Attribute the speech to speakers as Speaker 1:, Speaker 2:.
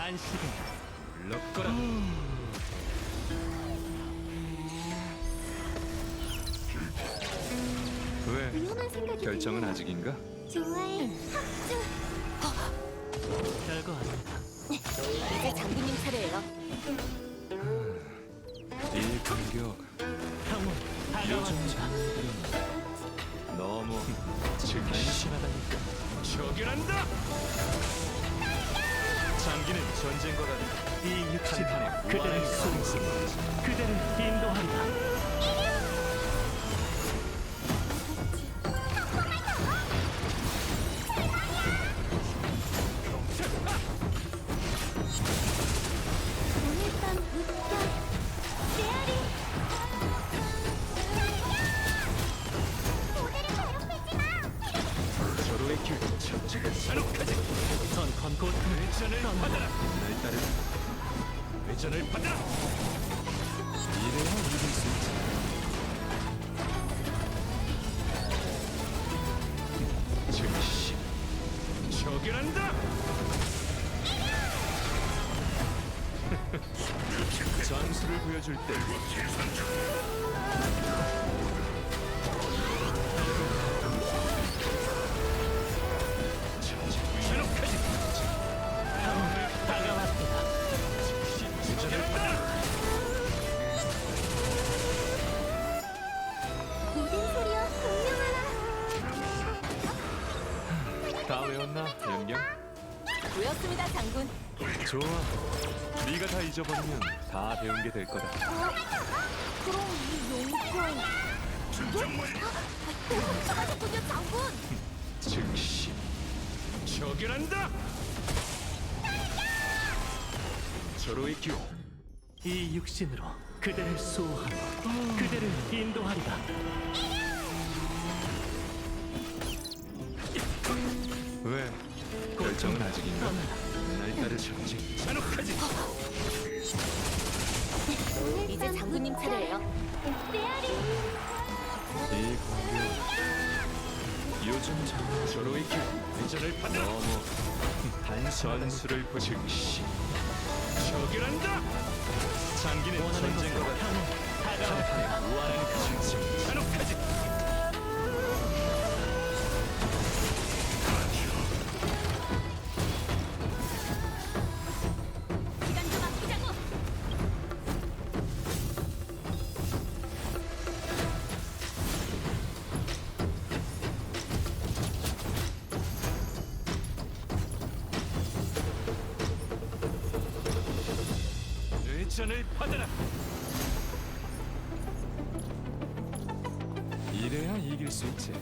Speaker 1: 안식은
Speaker 2: 물러거라. 왜?
Speaker 3: 위험한 생각이
Speaker 2: 결정은
Speaker 3: 들면
Speaker 2: 아직인가?
Speaker 3: 좋아해 합주
Speaker 1: 별거 아닙니다.
Speaker 3: 이제 장군님 차례예요
Speaker 2: 이 공격
Speaker 1: 형은 다가왔습니다.
Speaker 2: 너무
Speaker 1: 안심하다니까.
Speaker 2: 저결한다. 장기는 전쟁거라도
Speaker 1: 이 육신
Speaker 2: 한판에
Speaker 1: 그대를 쏘 그대를 인도하리라.
Speaker 3: 오늘 밤 물결 메아리 모두를 괴롭히지 마
Speaker 2: 서로의 길 천지가 잔혹하지.
Speaker 1: 전 건곧
Speaker 2: 회전을 받아라. 날 따르. 회전을 받아라. 이래야 이길 수 있지. 즉시 저결한다. 전술을 보여줄 때
Speaker 1: 다
Speaker 2: 외웠나, 영영?
Speaker 3: 보였습니다 장군
Speaker 2: 좋아. 네가 다 잊어버리면 다 배운 게 될 거다.
Speaker 3: 그럼 이 용병 또 훔쳐가셨군요 장군
Speaker 2: 즉시 저결한다. 서로의 기호
Speaker 1: 이 육신으로 그대를 수호하고 그대를 인도하리라.
Speaker 2: 결정은 아직인가? 날 전쟁 잔혹하지.
Speaker 3: 이제 장군님 차례예요
Speaker 2: 이 공격 요즘 장 서로의 기호 회전을 받아 너무 단선수를 보 즉시 저결한다. 장기는 전쟁과 같은. 한판에 무한한 전쟁 회전을 받아라. 이래야 이길 수 있지.